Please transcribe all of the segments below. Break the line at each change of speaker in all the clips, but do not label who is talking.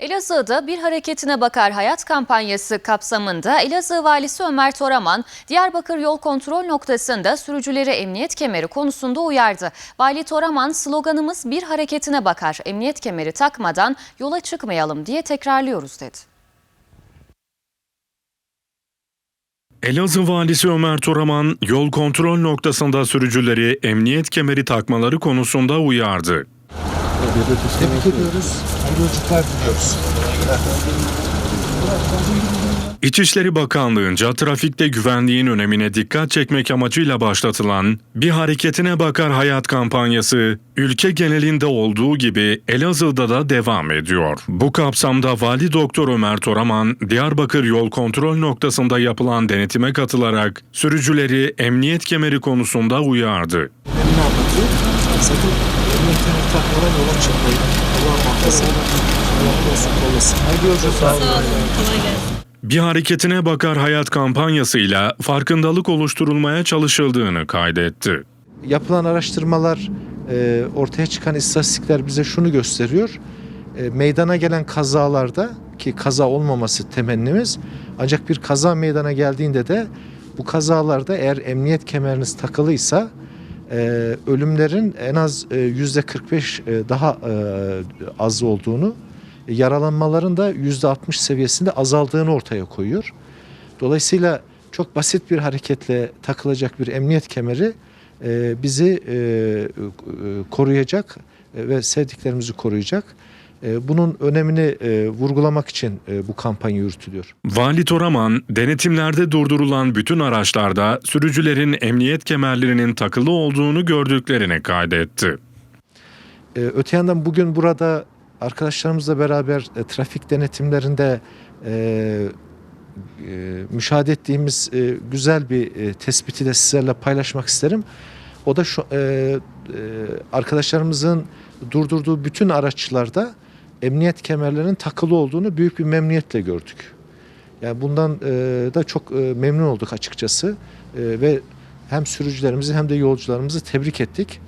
Elazığ'da bir hareketine bakar hayat kampanyası kapsamında Elazığ Valisi Ömer Toraman, Diyarbakır yol kontrol noktasında sürücüleri emniyet kemeri konusunda uyardı. Vali Toraman sloganımız bir hareketine bakar, emniyet kemeri takmadan yola çıkmayalım diye tekrarlıyoruz dedi.
Elazığ Valisi Ömer Toraman, yol kontrol noktasında sürücüleri emniyet kemeri takmaları konusunda uyardı.
Tebrik ediyoruz. Hayırlı diliyoruz.
İçişleri Bakanlığı'nca trafikte güvenliğin önemine dikkat çekmek amacıyla başlatılan Bir Hareketine Bakar Hayat kampanyası ülke genelinde olduğu gibi Elazığ'da da devam ediyor. Bu kapsamda Vali Doktor Ömer Toraman, Diyarbakır yol kontrol noktasında yapılan denetime katılarak sürücüleri emniyet kemeri konusunda uyardı.
Sakın takmadan yola çıkmayın. Allah muhafaza. Allah korusun kollasın. Hayırlı yolculuklar.
Bir hareketine bakar hayat kampanyasıyla farkındalık oluşturulmaya çalışıldığını kaydetti.
Yapılan araştırmalar, e, ortaya çıkan istatistikler bize şunu gösteriyor. E, meydana gelen kazalarda ki kaza olmaması temennimiz ancak bir kaza meydana geldiğinde de bu kazalarda eğer emniyet kemeriniz takılıysa e, ölümlerin en az e, yüzde 45 e, daha e, az olduğunu, yaralanmaların da yüzde 60 seviyesinde azaldığını ortaya koyuyor. Dolayısıyla çok basit bir hareketle takılacak bir emniyet kemeri e, bizi e, e, koruyacak e, ve sevdiklerimizi koruyacak. E, bunun önemini e, vurgulamak için e, bu kampanya yürütülüyor.
Vali Toraman, denetimlerde durdurulan bütün araçlarda sürücülerin emniyet kemerlerinin takılı olduğunu gördüklerini kaydetti.
Öte yandan bugün burada arkadaşlarımızla beraber trafik denetimlerinde müşahede ettiğimiz güzel bir tespiti de sizlerle paylaşmak isterim. O da şu arkadaşlarımızın durdurduğu bütün araçlarda emniyet kemerlerinin takılı olduğunu büyük bir memnuniyetle gördük. Yani bundan e, da çok e, memnun olduk açıkçası E, ve hem sürücülerimizi hem de yolcularımızı tebrik ettik.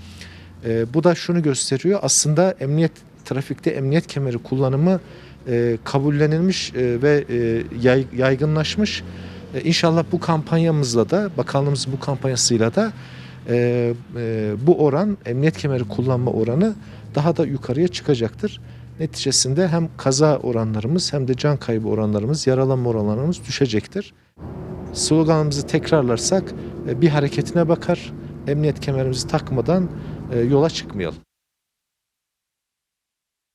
E, bu da şunu gösteriyor. Aslında emniyet trafikte emniyet kemeri kullanımı e, kabullenilmiş e, ve e, yay, yaygınlaşmış. E, inşallah bu kampanyamızla da bakanlığımızın bu kampanyasıyla da e, e, bu oran emniyet kemeri kullanma oranı daha da yukarıya çıkacaktır. Neticesinde hem kaza oranlarımız hem de can kaybı oranlarımız, yaralanma oranlarımız düşecektir. Sloganımızı tekrarlarsak e, bir hareketine bakar, emniyet kemerimizi takmadan e, yola çıkmayalım.